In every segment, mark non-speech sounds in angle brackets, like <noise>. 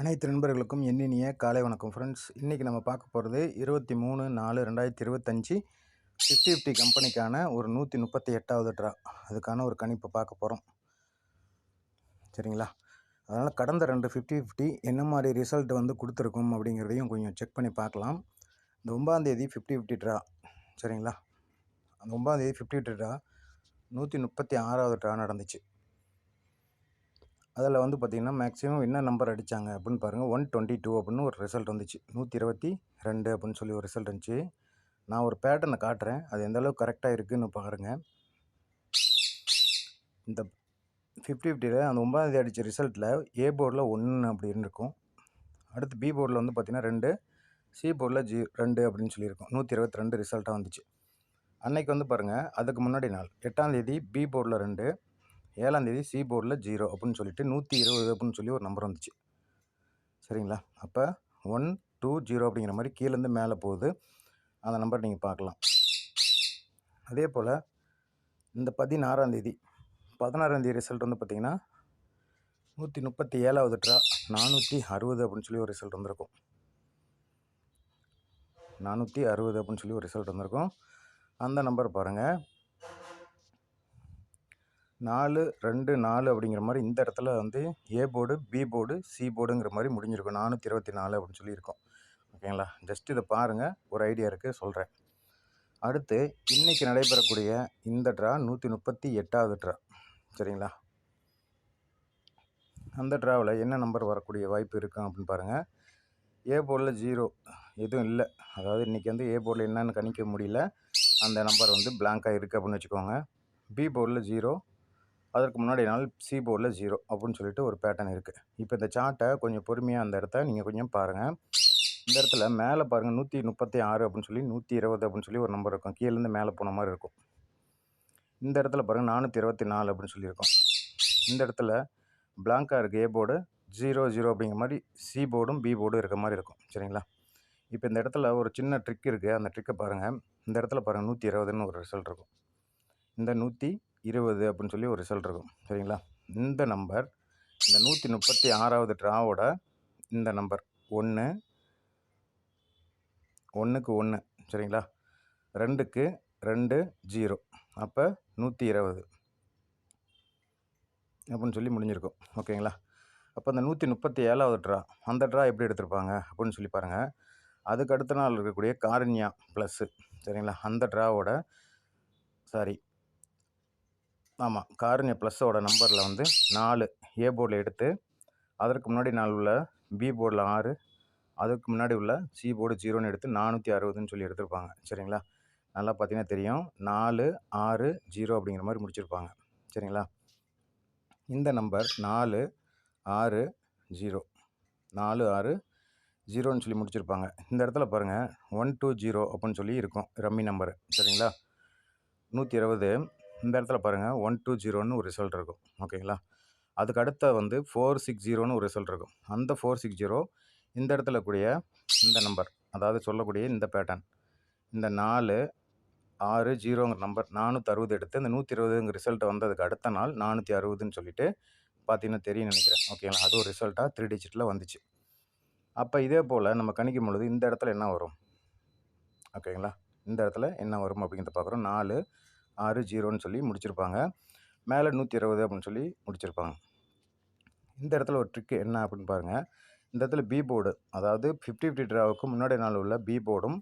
அனைத்து நண்பர்களுக்கும் எண்ணினிய காலை வணக்கம் ஃப்ரெண்ட்ஸ் இன்றைக்கி நம்ம பார்க்க போகிறது இருபத்தி மூணு நாலு ரெண்டாயிரத்தி இருபத்தஞ்சி ஃபிஃப்டி ஃபிஃப்டி கம்பெனிக்கான ஒரு நூற்றி முப்பத்தி எட்டாவது ட்ரா அதுக்கான ஒரு கணிப்பை பார்க்க போகிறோம் சரிங்களா? அதனால் கடந்த ரெண்டு ஃபிஃப்டி ஃபிஃப்டி என்ன மாதிரி ரிசல்ட் வந்து கொடுத்துருக்கும் அப்படிங்கிறதையும் கொஞ்சம் செக் பண்ணி பார்க்கலாம். இந்த ஒம்பாந்தேதி ஃபிஃப்டி ஃபிஃப்டி ட்ரா சரிங்களா? அந்த ஒம்பாந்தேதி ஃபிஃப்டி ஃபிஃப்டி ட்ரா நூற்றி முப்பத்தி ஆறாவது ட்ரா நடந்துச்சு. அதில் வந்து பார்த்திங்கன்னா மேக்ஸிமம் என்ன நம்பர் அடித்தாங்க அப்படின்னு பாருங்கள் ஒன் டுவெண்ட்டி டூ அப்படின்னு ஒரு ரிசல்ட் வந்துச்சு. நூற்றி இருபத்தி ரெண்டு அப்படின்னு சொல்லி ஒரு ரிசல்ட் இருந்துச்சு நான் ஒரு பேட்டர்னை காட்டுறேன். அது எந்த அளவுக்கு கரெக்டாக இருக்குதுன்னு பாருங்கள் இந்த ஃபிஃப்டி ஃபிஃப்டியில் அந்த ஒன்பதாந்தேதி அடித்த ரிசல்ட்டில் ஏ போர்டில் ஒன்று அப்படின்னு இருக்கும் அடுத்து பி போர்டில் வந்து பார்த்திங்கன்னா ரெண்டு. சி போர்டில் ஜி ரெண்டு அப்படின்னு சொல்லியிருக்கோம். நூற்றி இருபத்தி ரெண்டு ரிசல்ட்டாக வந்துச்சு. அன்னைக்கு வந்து பாருங்கள் அதுக்கு முன்னாடி நாள் எட்டாந்தேதி பி போர்டில் ரெண்டு. ஏழாந்தேதி சி போர்டில் ஜீரோ அப்படின்னு சொல்லிட்டு நூற்றி இருபது அப்படின்னு சொல்லி ஒரு நம்பர் வந்துச்சு. சரிங்களா? அப்போ ஒன் டூ ஜீரோ அப்படிங்கிற மாதிரி கீழேருந்து மேலே போகுது. அந்த நம்பர் நீங்கள் பார்க்கலாம். அதே போல் இந்த பதினாறாந்தேதி பதினாறாந்தேதி ரிசல்ட் வந்து பார்த்திங்கன்னா நூற்றி முப்பத்தி ஏழாவது ட்ரா நானூற்றி அறுபது அப்படின்னு சொல்லி ஒரு ரிசல்ட் வந்திருக்கும். நானூற்றி அறுபது அப்படின்னு சொல்லி ஒரு ரிசல்ட் வந்திருக்கும். அந்த நம்பர் பாருங்கள் நாலு ரெண்டு நாலு அப்படிங்கிற மாதிரி இந்த இடத்துல வந்து A board B board C போர்டுங்கிற மாதிரி முடிஞ்சிருக்கும். நானூற்றி இருபத்தி நாலு அப்படின்னு சொல்லியிருக்கோம். ஓகேங்களா? ஜஸ்ட் இதை பாருங்கள் ஒரு ஐடியா இருக்குது சொல்கிறேன் அடுத்து இன்றைக்கி நடைபெறக்கூடிய இந்த ட்ரா நூற்றி முப்பத்தி எட்டாவது ட்ரா சரிங்களா? அந்த ட்ராவில் என்ன நம்பர் வரக்கூடிய வாய்ப்பு இருக்கும் அப்படின்னு பாருங்கள் ஏ போர்டில் ஜீரோ எதுவும் இல்லை. அதாவது இன்றைக்கி வந்து ஏ போர்டில் என்னென்னு கணிக்க முடியல. அந்த நம்பர் வந்து பிளாங்காக இருக்குது அப்படின்னு வச்சுக்கோங்க. பி போர்டில் ஜீரோ அதற்கு முன்னாடி நாள் சி போர்டில் ஜீரோ அப்படின்னு சொல்லிட்டு ஒரு பேட்டர்ன் இருக்குது இப்போ இந்த சார்ட்டை கொஞ்சம் பொறுமையாக அந்த இடத்த நீங்கள் கொஞ்சம் பாருங்கள் இந்த இடத்துல மேலே பாருங்கள் நூற்றி முப்பத்தி ஆறு அப்படின்னு சொல்லி நூற்றி இருபது அப்படின்னு சொல்லி ஒரு நம்பர் இருக்கும். கீழேருந்து மேலே போன மாதிரி இருக்கும். இந்த இடத்துல பாருங்கள் நானூற்றி இருபத்தி நாலு அப்படின்னு சொல்லியிருக்கோம். இந்த இடத்துல பிளாங்காக இருக்குது ஏ போர்டு ஜீரோ ஜீரோ அப்படிங்கிற மாதிரி சி போர்டும் பி போர்டும் இருக்க மாதிரி இருக்கும். சரிங்களா? இப்போ இந்த இடத்துல ஒரு சின்ன ட்ரிக் இருக்குது அந்த ட்ரிக்கை பாருங்கள் இந்த இடத்துல பாருங்கள் நூற்றி இருபதுன்னு ஒரு ரிசல்ட் இருக்கும். இந்த நூற்றி இருபது அப்படின்னு சொல்லி ஒரு ரிசல்ட் இருக்கும். சரிங்களா? இந்த நம்பர் இந்த நூற்றி முப்பத்தி ஆறாவது ட்ராவோட இந்த நம்பர் ஒன்று ஒன்றுக்கு ஒன்று சரிங்களா? ரெண்டுக்கு ரெண்டு ஜீரோ அப்போ நூற்றி இருபது அப்படின்னு சொல்லி முடிஞ்சிருக்கும். ஓகேங்களா? அப்போ அந்த நூற்றி முப்பத்தி ஏழாவது ட்ரா அந்த ட்ரா எப்படி எடுத்திருப்பாங்க? அப்படின்னு சொல்லி பாருங்கள் அதுக்கு அடுத்த நாள் இருக்கக்கூடிய காரண்யா ப்ளஸ்ஸு சரிங்களா? அந்த ட்ராவோட சாரி ஆமாம் காரணிய ப்ளஸ்ஸோட நம்பரில் வந்து நாலு. ஏ போர்டில் எடுத்து அதற்கு முன்னாடி நாள் உள்ள பி போர்டில் ஆறு. அதுக்கு முன்னாடி உள்ள சி போர்டு ஜீரோன்னு எடுத்து நானூற்றி அறுபதுன்னு சொல்லி எடுத்திருப்பாங்க. சரிங்களா? நல்லா பார்த்தீங்கன்னா தெரியும். நாலு ஆறு ஜீரோ அப்படிங்கிற மாதிரி முடிச்சிருப்பாங்க. சரிங்களா? இந்த நம்பர் நாலு ஆறு ஜீரோ நாலு ஆறு ஜீரோன்னு சொல்லி முடிச்சிருப்பாங்க. இந்த இடத்துல பாருங்கள் ஒன் டூ ஜீரோ அப்படின்னு சொல்லி இருக்கும். ரம்மி நம்பரு சரிங்களா? நூற்றி இருபது இந்த இடத்துல பாருங்கள் ஒன் டூ ஜீரோன்னு ஒரு ரிசல்ட் இருக்கும். ஓகேங்களா அதுக்கு அடுத்த வந்து ஃபோர் சிக்ஸ் ஜீரோன்னு ஒரு ரிசல்ட் இருக்கும். அந்த ஃபோர் சிக்ஸ் ஜீரோ இந்த இடத்துல கூடிய இந்த நம்பர் அதாவது சொல்லக்கூடிய இந்த பேட்டர்ன் இந்த நாலு ஆறு ஜீரோங்கிற நம்பர் நானூற்றி அறுபது எடுத்து இந்த நூற்றி இருபதுங்கிற ரிசல்ட் வந்ததுக்கு அடுத்த நாள் நானூற்றி அறுபதுன்னு சொல்லிட்டு பார்த்தீங்கன்னா தெரியும் நினைக்கிறேன். ஓகேங்களா அது ஒரு ரிசல்ட்டாக த்ரீ டிஜிட்டில் வந்துச்சு. அப்போ இதே போல் நம்ம கணிக்கும் பொழுது இந்த இடத்துல என்ன வரும்? ஓகேங்களா இந்த இடத்துல என்ன வரும் அப்படிங்கிறத பார்க்குறோம் நாலு ஆறு ஜீரோன்னு சொல்லி முடிச்சிருப்பாங்க. மேலே நூற்றி இருபது அப்படின்னு சொல்லி முடிச்சிருப்பாங்க. இந்த இடத்துல ஒரு ட்ரிக்கு என்ன அப்படின்னு பாருங்கள் இந்த இடத்துல பி போர்டு அதாவது ஃபிஃப்டி ஃபிஃப்டி ட்ராவுக்கு முன்னாடி நாள் உள்ள பி போர்டும்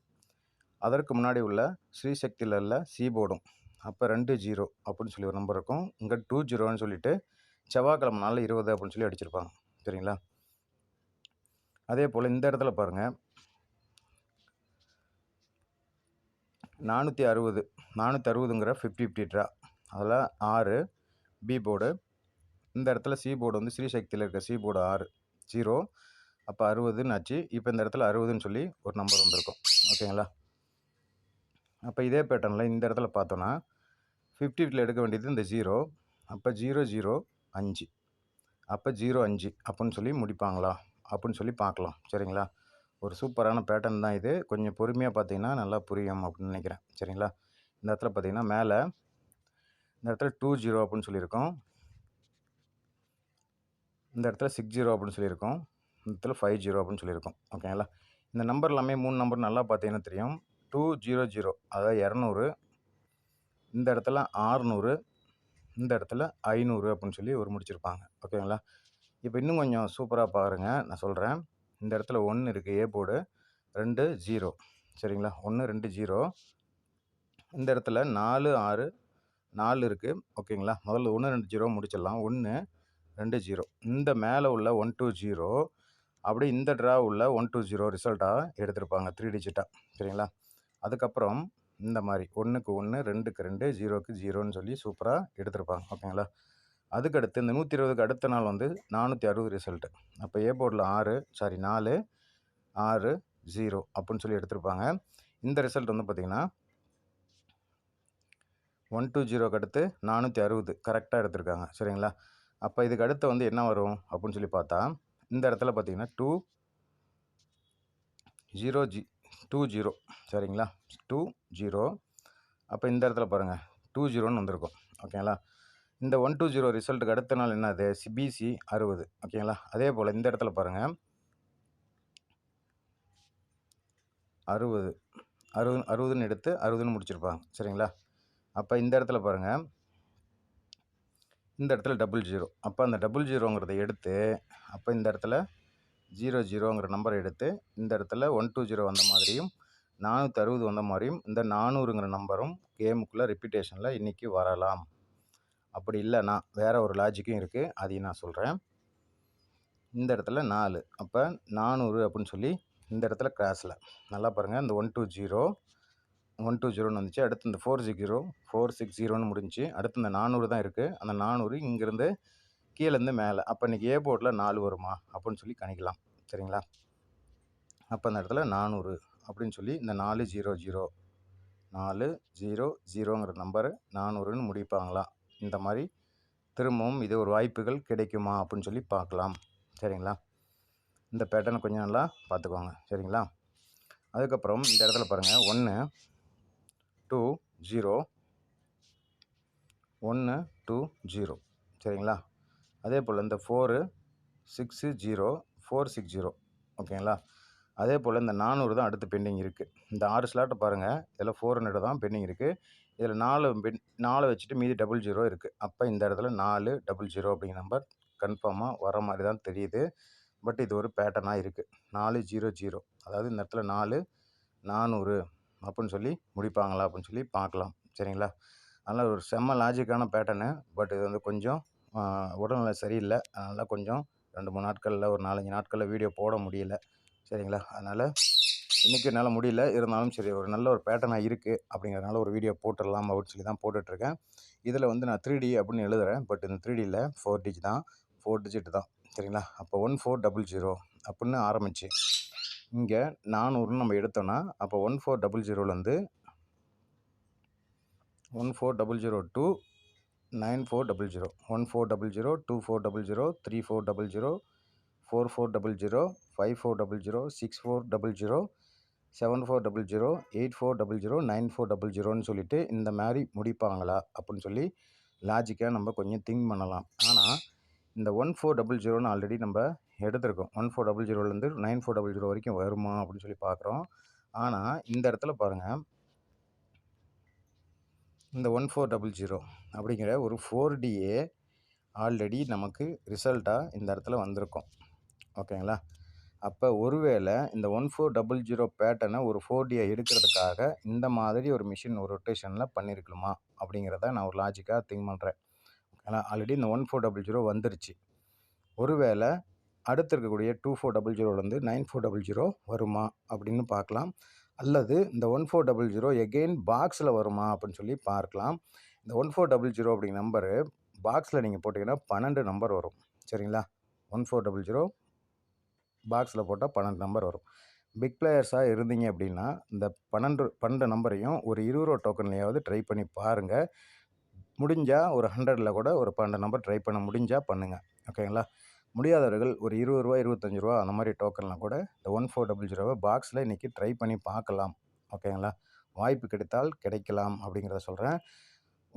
அதற்கு முன்னாடி உள்ள ஸ்ரீசக்தியில் உள்ள சி போர்டும் அப்போ ரெண்டு ஜீரோ அப்படின்னு சொல்லி ஒரு நம்பர் இருக்கும். இங்கே டூ ஜீரோன்னு சொல்லிட்டு செவ்வாய்க்கிழமை நாளில் இருபது அப்படின்னு சொல்லி அடிச்சிருப்பாங்க. சரிங்களா? அதே போல் இந்த இடத்துல பாருங்கள் நானூற்றி அறுபது நானூற்றி அறுபதுங்கிற ஃபிஃப்டி ஃபிஃப்டி ட்ரா அதில் ஆறு பி போர்டு இந்த இடத்துல சி போர்டு வந்து ஸ்ரீசக்தியில் இருக்க சி போர்டு ஆறு ஜீரோ அப்போ அறுபதுன்னு ஆச்சு. இப்போ இந்த இடத்துல அறுபதுன்னு சொல்லி ஒரு நம்பர் வந்திருக்கும். ஓகேங்களா? அப்போ இதே பேட்டர்னில் இந்த இடத்துல பார்த்தோன்னா ஃபிஃப்டி ஃபிஃப்டியில் எடுக்க வேண்டியது இந்த ஜீரோ அப்போ ஜீரோ ஜீரோ அஞ்சு. அப்போ ஜீரோ அஞ்சு. அப்புடின்னு சொல்லி முடிப்பாங்களா? அப்புடின்னு சொல்லி பார்க்கலாம். சரிங்களா? ஒரு சூப்பரான பேட்டர்ன் தான் இது. கொஞ்சம் பொறுமையாக பார்த்தீங்கன்னா நல்லா புரியும் அப்படின்னு நினைக்கிறேன். சரிங்களா? இந்த இடத்துல பார்த்தீங்கன்னா மேலே இந்த இடத்துல டூ ஜீரோ அப்படின்னு சொல்லியிருக்கோம். இந்த இடத்துல சிக்ஸ் ஜீரோ அப்படின்னு சொல்லியிருக்கோம். இந்த இடத்துல ஃபைவ் ஜீரோ அப்படின்னு சொல்லியிருக்கோம். ஓகேங்களா இந்த நம்பர் எல்லாமே மூணு நம்பர் நல்லா பார்த்தீங்கன்னா தெரியும். டூ ஜீரோ ஜீரோ அதாவது இரநூறு. இந்த இடத்துல ஆறுநூறு. இந்த இடத்துல ஐநூறு அப்படின்னு சொல்லி ஒரு முடிச்சிருப்பாங்க. ஓகேங்களா இப்போ இன்னும் கொஞ்சம் சூப்பராக பாருங்கள் நான் சொல்கிறேன் இந்த இடத்துல ஒன்று இருக்குது ஏ போர்டு ரெண்டு ஜீரோ சரிங்களா? ஒன்று ரெண்டு ஜீரோ இந்த இடத்துல நாலு ஆறு நாலு இருக்குது ஓகேங்களா? முதல்ல ஒன்று ரெண்டு ஜீரோ முடிச்சிடலாம். ஒன்று ரெண்டு ஜீரோ இந்த மேலே உள்ள ஒன் டூ ஜீரோ அப்படியே இந்த ட்ரா உள்ள ஒன் டூ ஜீரோ ரிசல்ட்டாக எடுத்திருப்பாங்க. த்ரீ டிஜிட்டாக சரிங்களா? அதுக்கப்புறம் இந்த மாதிரி ஒன்றுக்கு ஒன்று ரெண்டுக்கு ரெண்டு ஜீரோக்கு ஜீரோன்னு சொல்லி சூப்பராக எடுத்திருப்பாங்க. ஓகேங்களா? அதுக்கடுத்து இந்த நூற்றி இருபதுக்கு அடுத்த நாள் வந்து நானூற்றி அறுபது ரிசல்ட்டு அப்போ ஏ போர்டில் ஆறு சாரி நாலு ஆறு ஜீரோ அப்படின்னு சொல்லி எடுத்திருப்பாங்க. இந்த ரிசல்ட் வந்து பார்த்திங்கன்னா ஒன் டூ ஜீரோக்கு அடுத்து நானூற்றி அறுபது கரெக்டாக எடுத்திருக்காங்க. சரிங்களா? அப்போ இதுக்கு அடுத்து வந்து என்ன வரும் அப்படின்னு சொல்லி பார்த்தா இந்த இடத்துல பார்த்தீங்கன்னா two zero G two zero சரிங்களா? டூ ஜீரோ அப்போ இந்த இடத்துல பாருங்கள் டூ ஜீரோன்னு வந்திருக்கும். ஓகேங்களா? இந்த ஒன் டூ ஜீரோ ரிசல்ட்டுக்கு அடுத்த நாள் என்னது? சிபிசி அறுபது. ஓகேங்களா அதே போல் இந்த இடத்துல பாருங்கள் அறுபது. அறுபது அறுபதுன்னு எடுத்து அறுபதுன்னு முடிச்சிருப்பாங்க. சரிங்களா? அப்போ இந்த இடத்துல பாருங்கள் இந்த இடத்துல டபுள் ஜீரோ அப்போ அந்த டபுள் ஜீரோங்கிறத எடுத்து அப்போ இந்த இடத்துல ஜீரோ ஜீரோங்கிற நம்பரை எடுத்து இந்த இடத்துல ஒன் டூ ஜீரோ வந்த மாதிரியும் நானூற்றி அறுபது வந்த மாதிரியும் இந்த நானூறுங்கிற நம்பரும் கேமுக்குள்ளே ரிப்பீட்டேஷனில் இன்றைக்கி வரலாம். அப்படி இல்லைனா வேறு ஒரு லாஜிக்கும் இருக்குது அதையும் நான் சொல்கிறேன் இந்த இடத்துல நாலு. அப்போ நானூறு அப்படின்னு சொல்லி இந்த இடத்துல கிராஸில் நல்லா பாருங்கள் இந்த one two zero one two ஜீரோன்னு வந்துச்சு. அடுத்து இந்த four six zero four six ஜீரோன்னு முடிஞ்சுச்சு. அடுத்து இந்த நானூறு தான் இருக்குது அந்த நானூறு இங்கேருந்து கீழேருந்து மேலே. அப்போ இன்றைக்கி ஏ போர்ட்டில் நாலு வருமா? அப்படின்னு சொல்லி கணிக்கலாம். சரிங்களா? அப்போ அந்த இடத்துல நானூறு அப்படின்னு சொல்லி இந்த நாலு ஜீரோ ஜீரோ நாலு ஜீரோ ஜீரோங்கிற நம்பரு நானூறுன்னு முடிப்பாங்களா? இந்த மாதிரி திரும்பவும் இது ஒரு வாய்ப்புகள் கிடைக்குமா அப்படின்னு சொல்லி பார்க்கலாம். சரிங்களா? இந்த பேட்டர்னை கொஞ்சம் நல்லா பார்த்துக்கோங்க. சரிங்களா? அதுக்கப்புறம் இந்த இடத்துல பாருங்கள் ஒன்று டூ ஜீரோ ஒன்று டூ ஜீரோ சரிங்களா? அதே போல் இந்த four six zero four six zero ஓகேங்களா? அதே போல் இந்த நானூறு தான் அடுத்து பெண்டிங் இருக்குது இந்த ஆறு ஸ்லாட்டை பாருங்கள் இதில் ஃபோர் ஹண்ட்ரட் தான் பெண்டிங் இருக்குது இதில் நாலு பென் நாலு வச்சுட்டு மீதி டபுள் ஜீரோ இருக்குது அப்போ இந்த இடத்துல நாலு டபுள் ஜீரோ அப்படிங்கிற நம்பர் கன்ஃபார்மாக வர மாதிரி தான் தெரியுது. பட் இது ஒரு பேட்டர்னாக இருக்குது நாலு ஜீரோ ஜீரோ அதாவது இந்த இடத்துல நாலு நானூறு அப்படின்னு சொல்லி முடிப்பாங்களா அப்படின்னு சொல்லி பார்க்கலாம். சரிங்களா? அதனால் ஒரு செம்ம லாஜிக்கான பேட்டர்னு பட் இது வந்து கொஞ்சம் உடல்நிலை சரியில்லை. அதனால் கொஞ்சம் ரெண்டு மூணு நாட்களில் ஒரு நாலஞ்சு நாட்களில் வீடியோ போட முடியல. சரிங்களா? அதனால் இன்றைக்கி என்னால் முடியல இருந்தாலும் சரி ஒரு நல்ல ஒரு பேட்டர்னாக இருக்குது அப்படிங்கிறதுனால ஒரு வீடியோ போட்டுடலாம் அப்படின்னு சொல்லி தான் போட்டுட்ருக்கேன் இதில் வந்து நான் த்ரீ டி அப்படின்னு எழுதுகிறேன் பட் இந்த த்ரீ டியில் ஃபோர் டிஜி தான் ஃபோர் டிஜிட் தான் சரிங்களா அப்போ ஒன் ஃபோர் டபுள் ஜீரோ அப்படின்னு ஆரம்பிச்சு இங்கே நானூறுன்னு நம்ம எடுத்தோன்னா அப்போ ஒன் ஃபோர் டபுள் ஜீரோலேருந்து one four double zero two nine four double zero one four double zero two four double zero three four double zero four four double zero five four double zero six four double zero seven four double zero eight four double zero nine four double ஜீரோன்னு சொல்லிட்டு இந்த மாதிரி முடிப்பாங்களா அப்படின்னு சொல்லி லாஜிக்காக நம்ம கொஞ்சம் think பண்ணலாம். ஆனால் இந்த ஒன் ஃபோர் டபுள் ஜீரோன்னு ஆல்ரெடி நம்ம எடுத்திருக்கோம். ஒன் ஃபோர் டபுள் ஜீரோலேருந்து நைன் ஃபோர் டபுள் ஜீரோ வரைக்கும் வருமா அப்படின்னு சொல்லி பார்க்குறோம். ஆனால் இந்த இடத்துல பாருங்கள் இந்த ஒன் ஃபோர் டபுள் ஜீரோ அப்படிங்கிற ஒரு ஃபோர் டிஏ ஆல்ரெடி நமக்கு ரிசல்ட்டாக இந்த இடத்துல வந்திருக்கும். ஓகேங்களா அப்போ ஒருவேளை இந்த ஒன் ஃபோர் டபுள் ஜீரோ பேட்டர்னை ஒரு ஃபோர் டியை எடுக்கிறதுக்காக இந்த மாதிரி ஒரு மிஷின் ஒரு ரொட்டேஷனில் பண்ணியிருக்கணுமா அப்படிங்கிறத நான் ஒரு லாஜிக்காக திங்க் பண்ணுறேன் ஏன்னா ஆல்ரெடி இந்த ஒன் ஃபோர் டபுள் ஜீரோ வந்துருச்சு. ஒருவேளை அடுத்து இருக்கக்கூடிய டூ ஃபோர் டபுள் ஜீரோலேருந்து நைன் ஃபோர் டபுள் ஜீரோ வருமா அப்படின்னு பார்க்கலாம். அல்லது இந்த one four double zero again பாக்ஸில் வருமா அப்படின்னு சொல்லி பார்க்கலாம். இந்த ஒன் ஃபோர் டபுள் ஜீரோ அப்படிங்கிற நம்பரு பாக்ஸில் நீங்கள் போட்டிங்கன்னா பன்னெண்டு நம்பர் வரும். சரிங்களா? ஒன் ஃபோர் டபுள் ஜீரோ பாக்ஸில் போட்டால் பன்னெண்டு நம்பர் வரும். பிக் பிளேயர்ஸாக இருந்தீங்க அப்படின்னா இந்த பன்னெண்டு பன்னெண்டு நம்பரையும் ஒரு இருபது ரூபா டோக்கன்லையாவது ட்ரை பண்ணி பாருங்கள் முடிஞ்சால் ஒரு ஹண்ட்ரடில் கூட ஒரு பன்னெண்டு நம்பர் ட்ரை பண்ண முடிஞ்சால் பண்ணுங்கள் ஓகேங்களா? முடியாதவர்கள் ஒரு இருபது ரூபா இருபத்தஞ்சி ரூபா அந்த மாதிரி டோக்கன்லாம் கூட இந்த ஒன் ஃபோர் டபுள் ஜீரோவை பாக்ஸில் இன்றைக்கி ட்ரை பண்ணி பார்க்கலாம். ஓகேங்களா? வாய்ப்பு கிடைத்தால் கிடைக்கலாம் அப்படிங்கிறத சொல்கிறேன்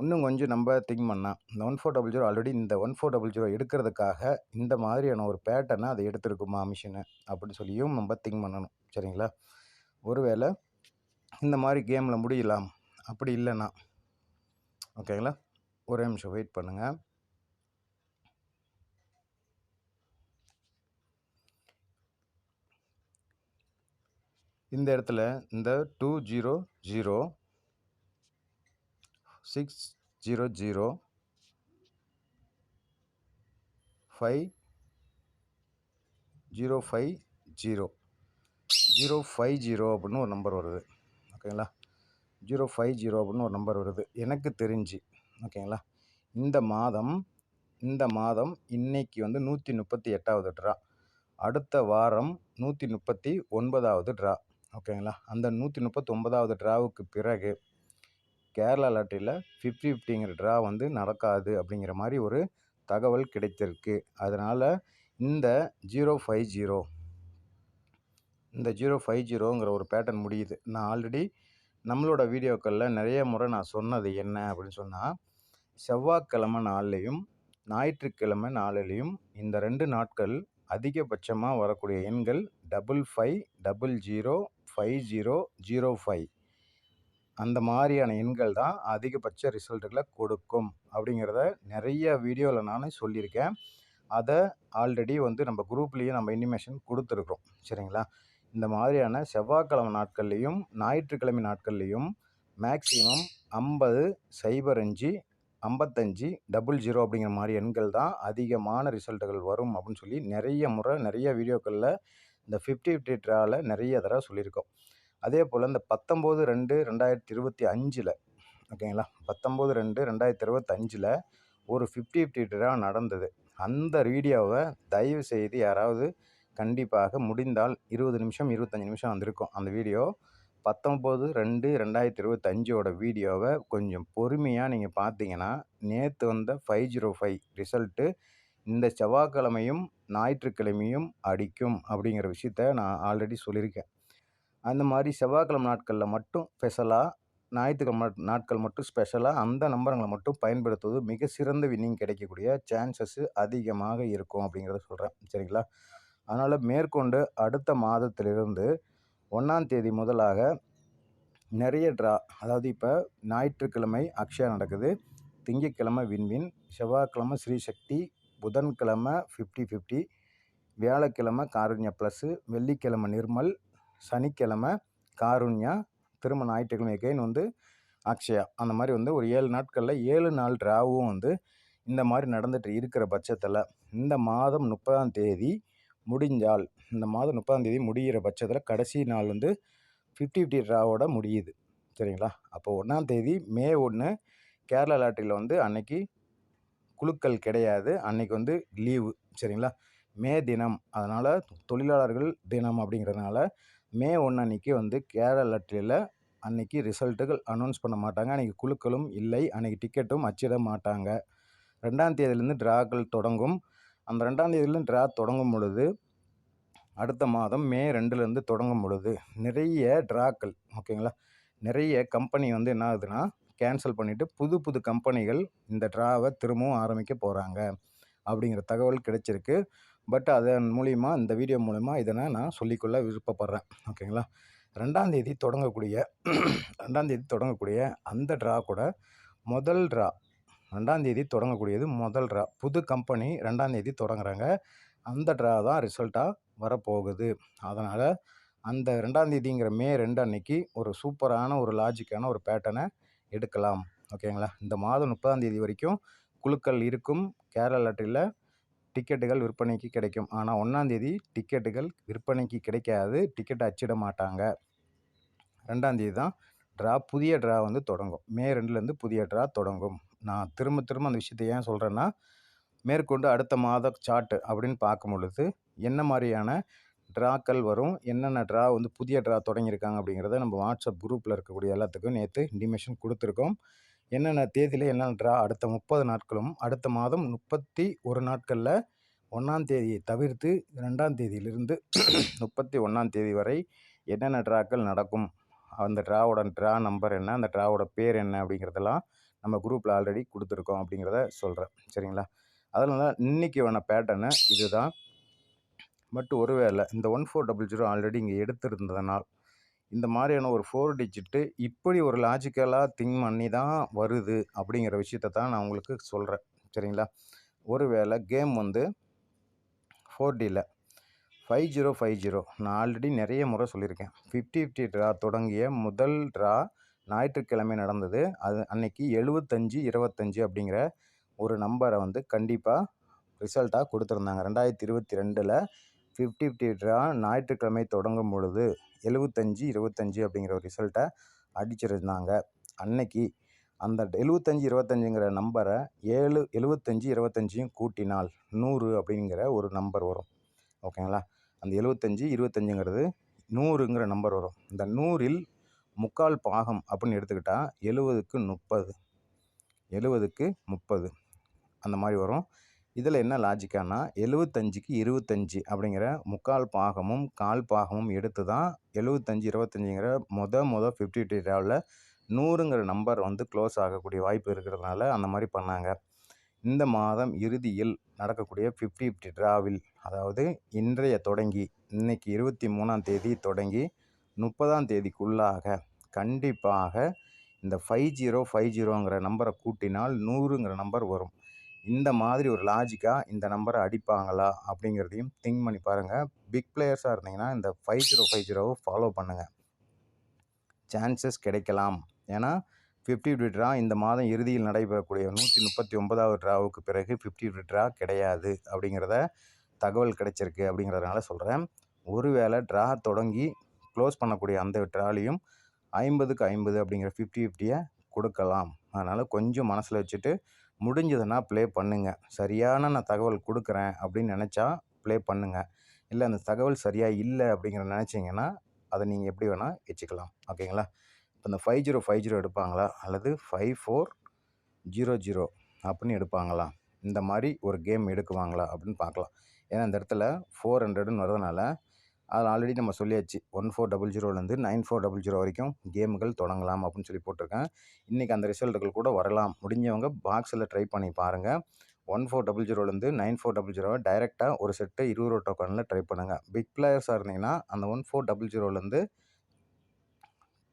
இன்னும் கொஞ்சம் நம்ம திங்க் பண்ணால் இந்த one four double zero already இந்த ஒன் ஃபோர் டபுள் ஜீரோ எடுக்கிறதுக்காக இந்த மாதிரியான ஒரு பேட்டர்னை அதை எடுத்திருக்குமா மிஷினு அப்படின்னு சொல்லியும் நம்ம திங்க் பண்ணணும். சரிங்களா? ஒருவேளை இந்த மாதிரி கேமில் முடியலாம். அப்படி இல்லைன்னா ஓகேங்களா ஒரே நிமிஷம் வெயிட் பண்ணுங்கள் இந்த இடத்துல இந்த two zero zero six zero zero five zero five zero zero five zero அப்படின்னு ஒரு நம்பர் வருது. ஓகேங்களா ஜீரோ ஃபைவ் ஜீரோ அப்படின்னு ஒரு நம்பர் வருது. எனக்கு தெரிஞ்சு. ஓகேங்களா இந்த மாதம் இந்த மாதம் இன்னைக்கு வந்து நூற்றி முப்பத்தி எட்டாவது ட்ரா அடுத்த வாரம் நூற்றி முப்பத்தி ஒன்பதாவது ட்ரா ஓகேங்களா அந்த நூற்றி முப்பத்தி ஒன்பதாவது ட்ராவுக்கு பிறகு கேரளா லாட்டரியில் ஃபிஃப்டி ஃபிஃப்டிங்கிற ட்ரா வந்து நடக்காது அப்படிங்கிற மாதிரி ஒரு தகவல் கிடைத்திருக்கு. அதனால் இந்த ஜீரோ ஃபைவ் ஜீரோ இந்த ஜீரோ ஃபைவ் ஜீரோங்கிற ஒரு பேட்டர்ன் முடியுது. நான் ஆல்ரெடி நம்மளோட வீடியோக்களில் நிறைய முறை நான் சொன்னது என்ன அப்படின்னு சொன்னால் செவ்வாய்க்கிழமை நாள்லேயும் ஞாயிற்றுக்கிழமை நாளிலையும் இந்த ரெண்டு நாட்கள் அதிகபட்சமாக வரக்கூடிய எண்கள் double five double zero five zero zero five அந்த மாதிரியான எண்கள் தான் அதிகபட்ச ரிசல்ட்டுகளை கொடுக்கும். அப்படிங்கிறத நிறைய வீடியோவில் நான் சொல்லியிருக்கேன். அதை ஆல்ரெடி வந்து நம்ம குரூப்லேயும் நம்ம இனிமேஷன் கொடுத்துருக்குறோம். சரிங்களா? இந்த மாதிரியான செவ்வாய்க்கிழமை நாட்கள்லேயும் ஞாயிற்றுக்கிழமை நாட்கள்லேயும் மேக்ஸிமம் ஐம்பது சைபர் அஞ்சு ஐம்பத்தஞ்சு டபுள் ஜீரோ அப்படிங்கிற மாதிரி எண்கள் தான் அதிகமான ரிசல்ட்டுகள் வரும் அப்படின்னு சொல்லி நிறைய முறை நிறைய வீடியோக்களில் இந்த ஃபிஃப்டி ஃபிஃப்டி ட்ராவில் நிறைய தடவை சொல்லியிருக்கோம். அதே போல் இந்த பத்தொம்போது ரெண்டு ரெண்டாயிரத்தி இருபத்தி அஞ்சில் ஓகேங்களா? பத்தொம்போது ரெண்டு ரெண்டாயிரத்தி இருபத்தஞ்சில் ஒரு ஃபிஃப்டி ஃபிஃப்டி ட்ரா நடந்தது. அந்த வீடியோவை தயவு செய்து யாராவது கண்டிப்பாக முடிந்தால் இருபது நிமிஷம் இருபத்தஞ்சி நிமிஷம் வந்திருக்கும். அந்த வீடியோ பத்தொம்போது ரெண்டு ரெண்டாயிரத்தி இருபத்தஞ்சோட வீடியோவை கொஞ்சம் பொறுமையாக நீங்கள் பார்த்தீங்கன்னா நேற்று வந்த ஃபைவ் ஜீரோ ஃபைவ் ரிசல்ட்டு இந்த செவ்வாய்க்கிழமையும் ஞாயிற்றுக்கிழமையும் அடிக்கும் அப்படிங்கிற விஷயத்த நான் ஆல்ரெடி சொல்லியிருக்கேன். அந்த மாதிரி செவ்வாய்க்கிழமை நாட்களில் மட்டும் ஸ்பெஷலாக ஞாயிற்றுக்கிழமை நாட்கள் மட்டும் ஸ்பெஷலாக அந்த நம்பரங்களை மட்டும் பயன்படுத்துவது மிக சிறந்த வின்னிங் கிடைக்கக்கூடிய சான்சஸ்ஸு அதிகமாக இருக்கும் அப்படிங்கிறத சொல்கிறேன் சரிங்களா? அதனால் மேற்கொண்டு அடுத்த மாதத்திலிருந்து ஒன்றாம் தேதி முதலாக நிறைய ட்ரா அதாவது இப்போ ஞாயிற்றுக்கிழமை அக்ஷயா நடக்குது. திங்கட்கிழமை விண்வின் செவ்வாய்க்கிழமை ஸ்ரீசக்தி புதன்கிழமை ஃபிஃப்டி ஃபிஃப்டி வியாழக்கிழமை காருண்யா ப்ளஸ்ஸு வெள்ளிக்கிழமை நிர்மல் சனிக்கிழமை காருண்யா திரும்ப ஞாயிற்றுக்கிழமை எகைன் வந்து அக்ஷயா. அந்த மாதிரி வந்து ஒரு ஏழு நாட்களில் ஏழு நாள் ட்ராவும் வந்து இந்த மாதிரி நடந்துட்டு இருக்கிற பட்சத்தில் இந்த மாதம் முப்பதாம் தேதி முடிஞ்சால் இந்த மாதம் முப்பதாம் தேதி முடிகிற பட்சத்தில் கடைசி நாள் வந்து ஃபிஃப்டி ஃபிஃப்டி ட்ராவோட முடியுது. சரிங்களா? அப்போ ஒன்றாம் தேதி மே ஒன்று கேரளா லாட்டரியில் வந்து அன்னைக்கு குழுக்கள் கிடையாது. அன்னைக்கு வந்து லீவு. சரிங்களா? மே தினம். அதனால் தொழிலாளர்கள் தினம் அப்படிங்கிறதுனால மே ஒன்று அன்னைக்கு வந்து கேரளா லாட்டரியில் அன்னைக்கு ரிசல்ட்டுகள் அனௌன்ஸ் பண்ண மாட்டாங்க. அன்றைக்கி குழுக்களும் இல்லை. அன்றைக்கி டிக்கெட்டும் அச்சிட மாட்டாங்க. ரெண்டாம் தேதியிலேருந்து ட்ராக்கள் தொடங்கும். அந்த ரெண்டாம் தேதியிலேருந்து ட்ரா தொடங்கும் பொழுது அடுத்த மாதம் மே ரெண்டுலேருந்து தொடங்கும் பொழுது நிறைய ட்ராக்கள் ஓகேங்களா? நிறைய கம்பெனி வந்து என்ன ஆகுதுன்னா கேன்சல் பண்ணிவிட்டு புது புது கம்பெனிகள் இந்த ட்ராவை திரும்பவும் ஆரம்பிக்க போகிறாங்க அப்படிங்கிற தகவல் கிடைச்சிருக்கு. பட் அதன் மூலிமா இந்த வீடியோ மூலிமா இதனை நான் சொல்லிக்கொள்ள விருப்பப்படுறேன். ஓகேங்களா? ரெண்டாந்தேதி தொடங்கக்கூடிய ரெண்டாந்தேதி தொடங்கக்கூடிய அந்த ட்ரா கூட முதல் ட்ரா ரெண்டாந்தேதி தொடங்கக்கூடியது முதல் ட்ரா புது கம்பெனி ரெண்டாந்தேதி தொடங்குறாங்க. அந்த ட்ரா தான் ரிசல்ட்டாக வரப்போகுது. அதனால் அந்த ரெண்டாந்தேதிங்கிற மே ரெண்டு அன்னைக்கு ஒரு சூப்பரான ஒரு லாஜிக்கான ஒரு பேட்டர்னை எடுக்கலாம். ஓகேங்களா? இந்த மாதம் முப்பதாம் தேதி வரைக்கும் குழுக்கள் இருக்கும். கேரளா லாட்டரியில் டிக்கெட்டுகள் விற்பனைக்கு கிடைக்கும். ஆனால் ஒன்றாந்தேதி டிக்கெட்டுகள் விற்பனைக்கு கிடைக்காது. டிக்கெட் அச்சிட மாட்டாங்க. ரெண்டாந்தேதி தான் ட்ரா புதிய ட்ரா வந்து தொடங்கும். மே ரெண்டுலேருந்து புதிய ட்ரா தொடங்கும். நான் திரும்ப திரும்ப அந்த விஷயத்தை ஏன் சொல்கிறேன்னா மேற்கொண்டு அடுத்த மாத சார்ட்டு அப்படின்னு பார்க்கும் பொழுது என்ன மாதிரியான ட்ராக்கள் வரும்? என்னென்ன ட்ரா வந்து புதிய ட்ரா தொடங்கியிருக்காங்க அப்படிங்கிறத நம்ம வாட்ஸ்அப் குரூப்பில் இருக்கக்கூடிய எல்லாத்துக்கும் நேற்று இன்டிமேஷன் கொடுத்துருக்கோம். என்னென்ன தேதியில் என்னென்ன ட்ரா அடுத்த முப்பது நாட்களும் அடுத்த மாதம் முப்பத்தி ஒரு நாட்களில் ஒன்றாம் தேதியை தவிர்த்து ரெண்டாம் தேதியிலிருந்து <clears throat> முப்பத்தி ஒன்றாம் தேதி வரை என்னென்ன ட்ராக்கள் நடக்கும்? அந்த ட்ராவோட ட்ரா நம்பர் என்ன? அந்த ட்ராவோட பேர் என்ன? அப்படிங்கிறதெல்லாம் நம்ம குரூப்பில் ஆல்ரெடி கொடுத்துருக்கோம் அப்படிங்கிறத சொல்கிறேன் சரிங்களா? அதனால இன்னைக்கு வேண பேட்டர்னு இதுதான். பட் ஒருவேளை இந்த one four double zero already இங்கே எடுத்திருந்ததுனால் இந்த மாதிரியான ஒரு ஃபோர் டிஜிட்டு இப்படி ஒரு லாஜிக்கலாக திங்க் பண்ணி தான் வருது அப்படிங்கிற விஷயத்த தான் நான் உங்களுக்கு சொல்கிறேன் சரிங்களா? ஒருவேளை கேம் வந்து ஃபோர் டியில் ஃபைவ் ஜீரோ ஃபைவ் ஜீரோ நான் ஆல்ரெடி நிறைய முறை சொல்லியிருக்கேன். ஃபிஃப்டி ஃபிஃப்டி ட்ரா தொடங்கிய முதல் ட்ரா ஞாயிற்றுக்கிழமை நடந்தது. அது அன்னைக்கு எழுபத்தஞ்சு இருபத்தஞ்சு அப்படிங்கிற ஒரு நம்பரை வந்து கண்டிப்பாக ரிசல்ட்டாக கொடுத்துருந்தாங்க. ரெண்டாயிரத்தி இருபத்தி ரெண்டில் ஃபிஃப்டி ஃபிஃப்டி ட்ரா ஞாயிற்றுக்கிழமை தொடங்கும் பொழுது எழுபத்தஞ்சு இருபத்தஞ்சு அப்படிங்கிற ஒரு ரிசல்ட்டை அடிச்சிருந்தாங்க. அன்னைக்கு அந்த எழுபத்தஞ்சு இருபத்தஞ்சுங்கிற நம்பரை ஏழு எழுபத்தஞ்சு இருபத்தஞ்சையும் கூட்டினால் நூறு அப்படிங்கிற ஒரு நம்பர் வரும். ஓகேங்களா? அந்த எழுபத்தஞ்சு இருபத்தஞ்சுங்கிறது நூறுங்கிற நம்பர் வரும். இந்த நூறில் முக்கால் பாகம் அப்படின்னு எடுத்துக்கிட்டால் எழுபதுக்கு முப்பது. எழுபதுக்கு முப்பது. அந்த மாதிரி வரும். இதில் என்ன லாஜிக்கானா எழுபத்தஞ்சுக்கு இருபத்தஞ்சி அப்படிங்கிற முக்கால் பாகமும் கால் பாகமும் எடுத்து தான் எழுவத்தஞ்சி இருபத்தஞ்சிங்கிற மொத மொதல் ஃபிஃப்டி ஃபிஃப்டி ட்ராவில் நூறுங்கிற நம்பர் வந்து க்ளோஸ் ஆகக்கூடிய வாய்ப்பு இருக்கிறதுனால அந்த மாதிரி பண்ணாங்க. இந்த மாதம் இறுதியில் நடக்கக்கூடிய ஃபிஃப்டி ஃபிஃப்டி ட்ராவில் அதாவது இன்றைய தொடங்கி இன்றைக்கி இருபத்தி மூணாம் தேதி தொடங்கி முப்பதாம் தேதிக்குள்ளாக கண்டிப்பாக இந்த ஃபைவ் ஜீரோ ஃபைவ் ஜீரோங்கிற நம்பரை கூட்டினால் நூறுங்கிற நம்பர் வரும். இந்த மாதிரி ஒரு லாஜிக்காக இந்த நம்பரை அடிப்பாங்களா அப்படிங்கிறதையும் திங்க் பண்ணி பாருங்கள் பிக் பிளேயர்ஸாக இருந்தீங்கன்னா இந்த ஃபைவ் ஜீரோ ஃபைவ் ஜீரோவை ஃபாலோ பண்ணுங்கள் சான்சஸ் கிடைக்கலாம். ஏன்னா ஃபிஃப்டி ஃபிஃப்டி ட்ரா இந்த மாதம் இறுதியில் நடைபெறக்கூடிய நூற்றி முப்பத்தி ஒன்பதாவது ட்ராவுக்கு பிறகு ஃபிஃப்டி ஃபிஃப்டி ட்ரா கிடையாது அப்படிங்கிறத தகவல் கிடைச்சிருக்கு அப்படிங்கிறதுனால சொல்கிறேன் ஒருவேளை ட்ரா தொடங்கி க்ளோஸ் பண்ணக்கூடிய அந்த ட்ராலையும் ஐம்பதுக்கு ஐம்பது அப்படிங்கிற ஃபிஃப்டி ஃபிஃப்டியை கொடுக்கலாம். அதனால் கொஞ்சம் மனசில் வச்சுட்டு முடிஞ்சதுன்னா ப்ளே பண்ணுங்கள் சரியான நான் தகவல் கொடுக்குறேன் அப்படின்னு நினச்சா ப்ளே பண்ணுங்கள் இல்லை அந்த தகவல் சரியாக இல்லை அப்படிங்கிற நினச்சிங்கன்னா அதை நீங்கள் எப்படி வேணால் வச்சுக்கலாம் ஓகேங்களா இப்போ இந்த ஃபைவ் ஜீரோ ஃபைவ் ஜீரோ எடுப்பாங்களா? அல்லது ஃபைவ் ஃபோர் ஜீரோ ஜீரோ அப்படின்னு எடுப்பாங்களா? இந்த மாதிரி ஒரு கேம் எடுக்குவாங்களா அப்படின்னு பார்க்கலாம். ஏன்னா இந்த இடத்துல ஃபோர் ஹண்ட்ரடுன்னு வரதுனால அதில் ஆல்ரெடி நம்ம சொல்லியாச்சு. ஒன் ஃபோர் டபுள் ஜீரோலேருந்து நைன் ஃபோர் டபுள் ஜீரோ வரைக்கும் கேமுகள் தொடங்கலாம் அப்படின்னு சொல்லி போட்டிருக்கேன். இன்றைக்கி அந்த ரிசல்ட்டுகள் கூட வரலாம். முடிஞ்சவங்க பாக்ஸில் ட்ரை பண்ணி பாருங்கள் ஒன் ஃபோர் டபுள் ஜீரோலேருந்து நைன் ஃபோர் டபுள் ஜீரோவை டைரெக்டாக ஒரு செட்டு இருபது ரூபா டோக்கனில் ட்ரை பண்ணுங்கள் பிக் பிளேயர்ஸாக இருந்தீங்கன்னா அந்த ஒன் ஃபோர் டபுள் ஜீரோலேருந்து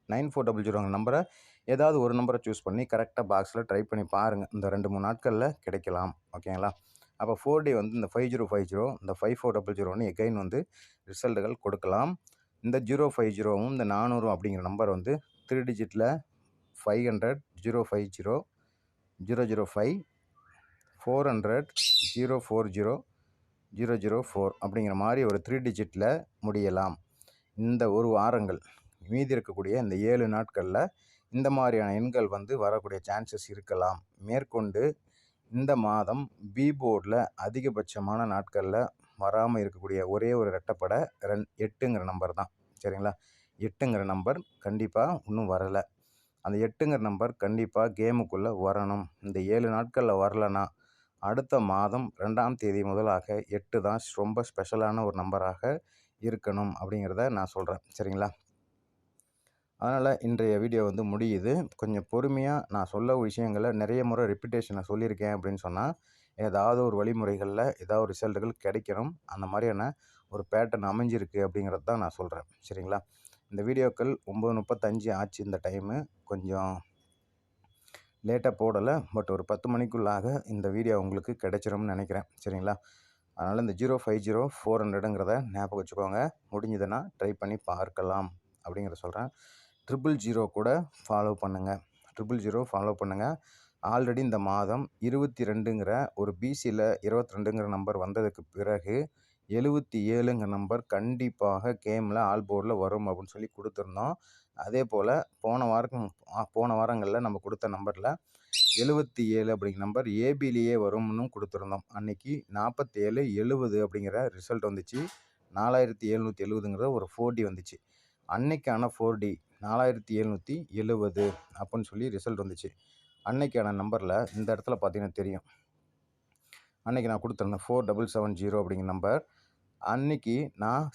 நைன் ஃபோர் டபுள் ஜீரோங்க நம்பரை ஏதாவது ஒரு நம்பரை சூஸ் பண்ணி கரெக்டாக பாக்ஸில் ட்ரை பண்ணி பாருங்கள் இந்த ரெண்டு மூணு நாட்களில் கிடைக்கலாம். ஓகேங்களா அப்போ ஃபோர் டே வந்து இந்த ஃபைவ் ஜீரோ ஃபைவ் ஜீரோ இந்த ஃபைவ் ஃபோர் டபுள் ஜீரோன்னு எகைன் வந்து ரிசல்ட்டுகள் கொடுக்கலாம். இந்த ஜீரோ ஃபைவ் ஜீரோவும் இந்த நானூறும் அப்படிங்கிற நம்பர் வந்து three டிஜிட்டில் five hundred zero five zero zero zero five four hundred zero four zero zero zero four அப்படிங்கிற மாதிரி ஒரு த்ரீ டிஜிட்டில் முடியலாம். இந்த ஒரு வாரங்கள் மீதி இருக்கக்கூடிய இந்த ஏழு நாட்களில் இந்த மாதிரியான எண்கள் வந்து வரக்கூடிய சான்சஸ் இருக்கலாம். மேற்கொண்டு இந்த மாதம் பீபோர்டில் அதிகபட்சமான நாட்களில் வராமல் இருக்கக்கூடிய ஒரே ஒரு ரெட்டப்படை ரெண் எட்டுங்கிற நம்பர் தான். சரிங்களா? எட்டுங்கிற நம்பர் கண்டிப்பாக இன்னும் வரலை. அந்த எட்டுங்கிற நம்பர் கண்டிப்பாக கேமுக்குள்ளே வரணும். இந்த ஏழு நாட்களில் வரலனா அடுத்த மாதம் ரெண்டாம் தேதி முதலாக எட்டு தான் ரொம்ப ஸ்பெஷலான ஒரு நம்பராக இருக்கணும் அப்படிங்கிறத நான் சொல்கிறேன் சரிங்களா? அதனால் இன்றைய வீடியோ வந்து முடியுது. கொஞ்சம் பொறுமையாக நான் சொல்ல விஷயங்களை நிறைய முறை ரிப்பிட்டேஷனை சொல்லியிருக்கேன் அப்படின்னு சொன்னால் ஏதாவது ஒரு வழிமுறைகளில் ஏதாவது ஒரு ரிசல்ட்டுகள் கிடைக்கணும். அந்த மாதிரியான ஒரு பேட்டர்ன் அமைஞ்சிருக்கு அப்படிங்கிறது தான் நான் சொல்கிறேன் சரிங்களா? இந்த வீடியோக்கள் ஒம்பது முப்பத்தஞ்சு ஆச்சு இந்த டைமு கொஞ்சம் லேட்டாக போடலை. பட் ஒரு பத்து மணிக்குள்ளாக இந்த வீடியோ உங்களுக்கு கிடைச்சிரும்னு நினைக்கிறேன். சரிங்களா? அதனால் இந்த ஜீரோ ஃபைவ் ஜீரோ ஃபோர் ஹண்ட்ரடுங்கிறத ஞாபகம் வச்சுக்கோங்க. முடிஞ்சதுன்னா ட்ரை பண்ணி பார்க்கலாம் அப்படிங்கிறத சொல்கிறேன் ட்ரிபிள் ஜீரோ கூட ஃபாலோ பண்ணுங்கள் ட்ரிபிள் ஜீரோ ஃபாலோ பண்ணுங்கள் ஆல்ரெடி இந்த மாதம் இருபத்தி ரெண்டுங்கிற ஒரு பிசியில் இருபத்தி ரெண்டுங்கிற நம்பர் வந்ததுக்கு பிறகு எழுபத்தி ஏழுங்கிற நம்பர் கண்டிப்பாக கேமில் ஆல் போர்டில் வரும் அப்படின்னு சொல்லி கொடுத்துருந்தோம். அதே போல் போன வாரம் போன வாரங்களில் நம்ம கொடுத்த நம்பரில் எழுபத்தி ஏழு அப்படிங்கிற நம்பர் ஏபிலேயே வரும்னு கொடுத்துருந்தோம். அன்றைக்கி நாற்பத்தேழு எழுபது அப்படிங்கிற ரிசல்ட் வந்துச்சு. நாலாயிரத்தி எழுநூற்றி எழுபதுங்கிற ஒரு ஃபோர் டி வந்துச்சு. அன்னைக்கான ஃபோர் டி நாலாயிரத்தி எழுநூற்றி எழுபது அப்படின்னு சொல்லி ரிசல்ட் வந்துச்சு. அன்னைக்கான நம்பரில் இந்த இடத்துல பார்த்தீங்கன்னா தெரியும். அன்னைக்கு நான் கொடுத்துருந்தேன் ஃபோர் டபுள் செவன் ஜீரோ அப்படிங்கிற நம்பர் அன்னைக்கு நான்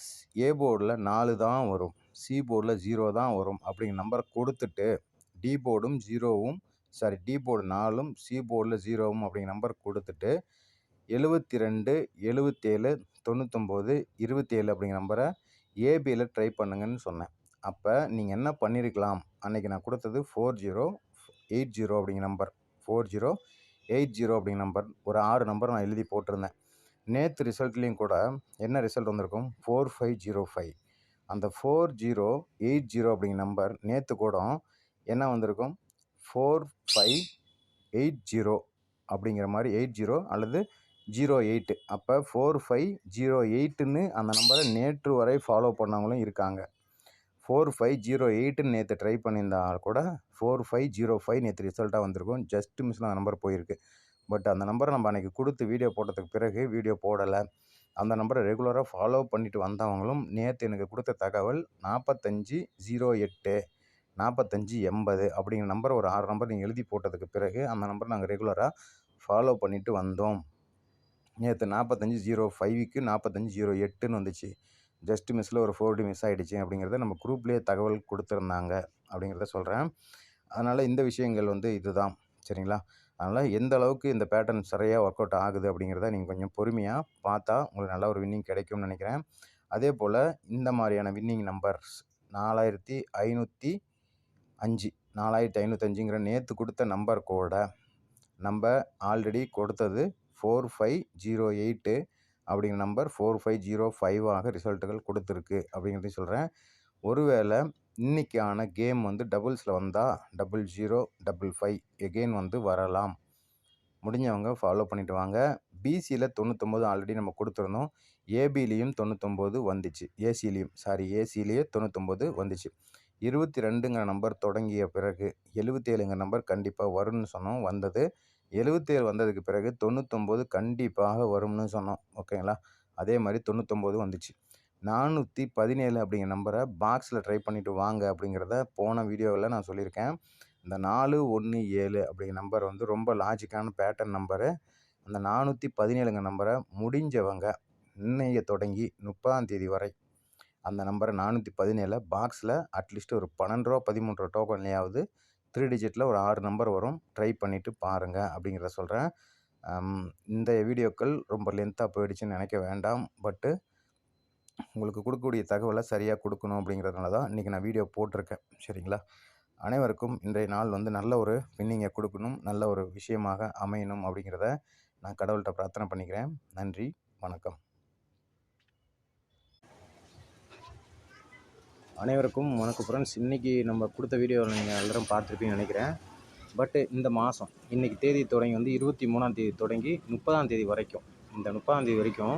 ஏ போர்டில் நாலு தான் வரும். சி போர்டில் ஜீரோ தான் வரும் அப்படிங்கிற நம்பரை கொடுத்துட்டு டி போர்டும் ஜீரோவும் சாரி டி போர்டு நாலும் சி போர்டில் ஜீரோவும் அப்படிங்கிற நம்பர் கொடுத்துட்டு எழுபத்தி ரெண்டு எழுபத்தேழு தொண்ணூத்தொம்பது இருபத்தேழு அப்படிங்கிற நம்பரை ஏபியில் ட்ரை பண்ணுங்கன்னு சொன்னேன். அப்போ நீங்கள் என்ன பண்ணியிருக்கலாம் அன்றைக்கி நான் கொடுத்தது ஃபோர் ஜீரோ எயிட் ஜீரோ அப்படிங்கிற number four zero eight zero அப்படிங்கிற நம்பர் ஒரு ஆறு நம்பர் நான் எழுதி போட்டிருந்தேன். நேற்று ரிசல்ட்லேயும் கூட என்ன ரிசல்ட் வந்திருக்கும்? ஃபோர் ஃபைவ் ஜீரோ ஃபைவ் அந்த ஃபோர் ஜீரோ எயிட் ஜீரோ அப்படிங்கிற நம்பர் நேற்று கூட என்ன வந்திருக்கும்? ஃபோர் ஃபைவ் எயிட் ஜீரோ அப்படிங்கிற மாதிரி எயிட் ஜீரோ அல்லது ஜீரோ எயிட்டு அப்போ ஃபோர் ஃபைவ் ஜீரோ எயிட்டுன்னு அந்த நம்பரை நேற்று வரை ஃபாலோ பண்ணவங்களும் இருக்காங்க. ஃபோர் ஃபைவ் ஜீரோ எயிட்டுன்னு நேற்று ட்ரை பண்ணியிருந்தால் கூட ஃபோர் ஃபைவ் ஜீரோ ஃபைவ் நேற்று ரிசல்ட்டாக வந்திருக்கும். ஜஸ்ட் மிஸ்ஸில் அந்த நம்பர் போயிருக்கு. பட் அந்த நம்பரை நம்ம அன்றைக்கி கொடுத்து வீடியோ போட்டதுக்கு பிறகு வீடியோ போடலை. அந்த நம்பரை ரெகுலராக ஃபாலோ பண்ணிட்டு வந்தவங்களும் நேற்று எனக்கு கொடுத்த தகவல் நாற்பத்தஞ்சி ஜீரோ எட்டு நாற்பத்தஞ்சி எண்பது அப்படிங்கிற நம்பர் ஒரு ஆறு நம்பர் நீங்கள் எழுதி போட்டதுக்கு பிறகு அந்த நம்பர் நாங்கள் ரெகுலராக ஃபாலோ பண்ணிவிட்டு வந்தோம். நேற்று நாற்பத்தஞ்சு ஜீரோ ஃபைவுக்கு நாற்பத்தஞ்சு ஜீரோ எட்டுன்னு வந்துச்சு. ஜஸ்ட் மிஸ்ஸில் ஒரு ஃபோர் டி மிஸ் ஆகிடுச்சு அப்படிங்கிறத நம்ம குரூப்லேயே தகவல் கொடுத்துருந்தாங்க அப்படிங்கிறத சொல்கிறேன் அதனால் இந்த விஷயங்கள் வந்து இதுதான். சரிங்களா? அதனால் எந்த அளவுக்கு இந்த பேட்டர்ன் சரியாக ஒர்க் அவுட் ஆகுது அப்படிங்கிறத நீங்கள் கொஞ்சம் பொறுமையாக பார்த்தா உங்களுக்கு நல்ல ஒரு வின்னிங் கிடைக்கும்னு நினைக்கிறேன். அதே போல் இந்த மாதிரியான வின்னிங் நம்பர்ஸ் நாலாயிரத்தி ஐநூற்றி அஞ்சு நாலாயிரத்தி ஐநூற்றஞ்சுங்கிற நேற்று கொடுத்த நம்பர் கூட நம்ம ஆல்ரெடி கொடுத்தது ஃபோர் ஃபைவ் ஜீரோ எயிட்டு அப்படிங்கிற நம்பர் ஃபோர் ஃபைவ் ஜீரோ ஃபைவாக ரிசல்ட்டுகள் கொடுத்துருக்கு அப்படிங்கிறதையும் சொல்கிறேன் ஒருவேளை இன்றைக்கான கேம் வந்து டபுள்ஸில் வந்தால் double zero double five again வந்து வரலாம். முடிஞ்சவங்க ஃபாலோ பண்ணிட்டு வாங்க. பிசியில் தொண்ணூத்தொம்பது ஆல்ரெடி நம்ம கொடுத்துருந்தோம். ஏபிலையும் தொண்ணூத்தொம்பது வந்துச்சு. ஏசிலையும் சாரி ஏசிலேயே தொண்ணூத்தொம்பது வந்துச்சு. இருபத்தி ரெண்டுங்கிற நம்பர் தொடங்கிய பிறகு எழுபத்தேழுங்கிற நம்பர் கண்டிப்பாக வரும்னு சொன்னோம் வந்தது. எழுபத்தேழு வந்ததுக்கு பிறகு தொண்ணூத்தொம்பது கண்டிப்பாக வரும்னு சொன்னோம். ஓகேங்களா? அதே மாதிரி தொண்ணூத்தொம்பது வந்துச்சு. நானூற்றி பதினேழு அப்படிங்கிற நம்பரை பாக்ஸில் ட்ரை பண்ணிவிட்டு வாங்க அப்படிங்கிறத போன வீடியோவில் நான் சொல்லியிருக்கேன். இந்த நாலு ஒன்று ஏழு அப்படிங்கிற நம்பர் வந்து ரொம்ப லாஜிக்கான பேட்டர்ன் நம்பரு. அந்த நானூற்றி பதினேழுங்க நம்பரை முடிஞ்சவங்க இன்னைய தொடங்கி முப்பதாம் தேதி வரை அந்த நம்பரை நானூற்றி பதினேழு பாக்ஸில் அட்லீஸ்ட் ஒரு பன்னெண்டு ரூபா பதிமூன்று ரூபா த்ரீ டிஜிட்டில் ஒரு ஆறு நம்பர் வரும். ட்ரை பண்ணிவிட்டு பாருங்கள் அப்படிங்கிறத சொல்கிறேன் இந்த வீடியோக்கள் ரொம்ப லென்த்தாக போயிடுச்சுன்னு நினைக்க வேண்டாம். பட்டு உங்களுக்கு கொடுக்கக்கூடிய தகவலை சரியாக கொடுக்கணும் அப்படிங்கிறதுனால தான் இன்றைக்கி நான் வீடியோ போட்டிருக்கேன். சரிங்களா? அனைவருக்கும் இன்றைய நாள் வந்து நல்ல ஒரு வின்னிங்கை கொடுக்கணும் நல்ல ஒரு விஷயமாக அமையணும் அப்படிங்கிறத நான் கடவுள்கிட்ட பிரார்த்தனை பண்ணிக்கிறேன். நன்றி வணக்கம். அனைவருக்கும் வணக்கம் ஃப்ரெண்ட்ஸ் இன்றைக்கி நம்ம கொடுத்த வீடியோவில் நீங்கள் எல்லோரும் பார்த்துருப்பீங்கன்னு நினைக்கிறேன். பட்டு இந்த மாதம் இன்றைக்கி தேதி தொடங்கி வந்து இருபத்தி மூணாம் தேதி தொடங்கி முப்பதாம் தேதி வரைக்கும். இந்த முப்பதாம் தேதி வரைக்கும்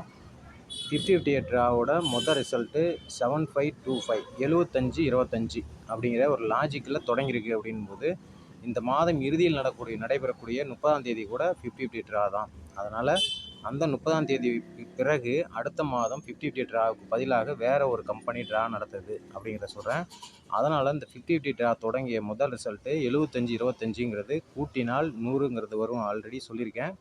ஃபிஃப்டி ஃபிஃப்டி எயிட் ட்ராவோட மொதல் result seven five two five எழுவத்தஞ்சு இருபத்தஞ்சி அப்படிங்கிற ஒரு லாஜிக்கில் தொடங்கியிருக்கு அப்படின்போது இந்த மாதம் இறுதியில் நடக்கூடிய நடைபெறக்கூடிய முப்பதாம் தேதி கூட ஃபிஃப்டி ஃபிஃப்டி ட்ரா தான். அதனால் அந்த முப்பதாம் தேதி பிறகு அடுத்த மாதம் ஃபிஃப்டி ஃபிஃப்டி ட்ராவுக்கு பதிலாக வேறு ஒரு கம்பெனி ட்ரா நடத்துது அப்படிங்கிறத சொல்கிறேன் அதனால் இந்த ஃபிஃப்டி ஃபிஃப்டி ட்ரா தொடங்கிய முதல் ரிசல்ட்டு எழுபத்தஞ்சி இருபத்தஞ்சிங்கிறது கூட்டினால் நூறுங்கிறது வரும் ஆல்ரெடி சொல்லியிருக்கேன்.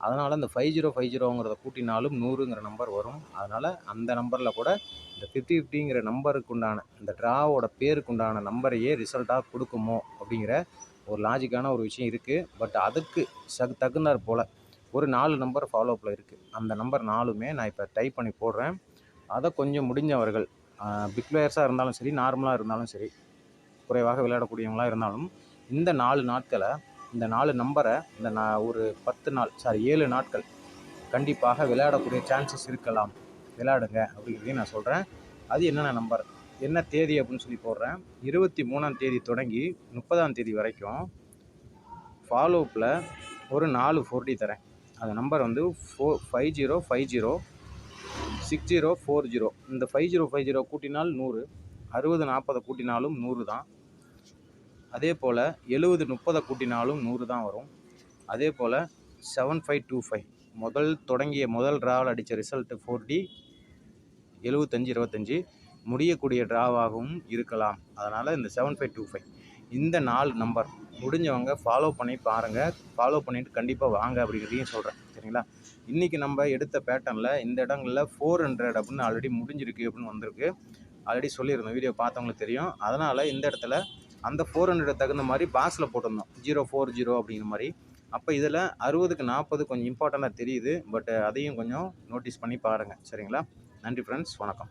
அதனால் இந்த ஃபைவ் ஜீரோ ஃபைவ் ஜீரோங்கிறத கூட்டினாலும் நூறுங்கிற நம்பர் வரும். அதனால் அந்த நம்பரில் கூட இந்த ஃபிஃப்டி ஃபிஃப்டிங்கிற நம்பருக்கு உண்டான இந்த ட்ராவோட பேருக்கு உண்டான நம்பரையே ரிசல்ட்டாக கொடுக்குமோ அப்படிங்கிற ஒரு லாஜிக்கான ஒரு விஷயம் இருக்குது பட் அதுக்கு சகு தகுந்தாற் போல் ஒரு நாலு நம்பர் ஃபாலோப்பில் இருக்குது அந்த நம்பர் நாலுமே நான் இப்போ டைப் பண்ணி போடுறேன். அதை கொஞ்சம் முடிஞ்சவர்கள் பிக் பிளேயர்ஸாக இருந்தாலும் சரி நார்மலாக இருந்தாலும் சரி குறைவாக விளையாடக்கூடியவங்களாக இருந்தாலும் இந்த நாலு நாட்களை இந்த நாலு நம்பரை இந்த நான் ஒரு பத்து நாள் சாரி ஏழு நாட்கள் கண்டிப்பாக விளையாடக்கூடிய சான்சஸ் இருக்கலாம். விளையாடுங்க அப்படிங்கிறதையும் நான் சொல்கிறேன் அது என்னென்ன நம்பர் என்ன தேதி அப்படின்னு சொல்லி போடுறேன். இருபத்தி மூணாம் தேதி தொடங்கி முப்பதாம் தேதி வரைக்கும் ஃபாலோப்பில் ஒரு நாலு ஃபோர்டி தரேன். அந்த நம்பர் வந்து four five zero five zero six zero four zero இந்த ஃபைவ் ஜீரோ ஃபைவ் ஜீரோ கூட்டினால் நூறு. அறுபது நாற்பதை கூட்டினாலும் நூறு தான். அதே போல் எழுபது முப்பதை கூட்டினாலும் நூறு தான் வரும். அதே போல் செவன் ஃபைவ் டூ ஃபைவ் முதல் தொடங்கிய முதல் ட்ராவில் அடித்த ரிசல்ட்டு ஃபோர்டி எழுபத்தஞ்சி இருபத்தஞ்சி. முடியக்கூடிய ட்ராவாகவும் இருக்கலாம். அதனால் இந்த செவன் ஃபைவ் டூ ஃபைவ் இந்த நாலு நம்பர் முடிஞ்சவங்க ஃபாலோ பண்ணி பாருங்கள் ஃபாலோ பண்ணிவிட்டு கண்டிப்பாக வாங்க அப்படிங்கிறதையும் சொல்கிறேன் சரிங்களா? இன்றைக்கி நம்ம எடுத்த பேட்டர்னில் இந்த இடங்களில் ஃபோர் ஹண்ட்ரட் அப்படின்னு ஆல்ரெடி முடிஞ்சிருக்கு அப்படின்னு வந்திருக்கு. ஆல்ரெடி சொல்லியிருந்தோம். வீடியோ பார்த்தவங்களுக்கு தெரியும். அதனால் இந்த இடத்துல அந்த ஃபோர் ஹண்ட்ரட் தகுந்த மாதிரி பாக்ஸில் போட்டிருந்தோம். ஜீரோ ஃபோர் ஜீரோ அப்படிங்கிற மாதிரி. அப்போ இதில் அறுபதுக்கு நாற்பது கொஞ்சம் இம்பார்ட்டண்ட்டாக தெரியுது. பட் அதையும் கொஞ்சம் நோட்டீஸ் பண்ணி பாருங்கள் சரிங்களா? நன்றி ஃப்ரெண்ட்ஸ் வணக்கம்.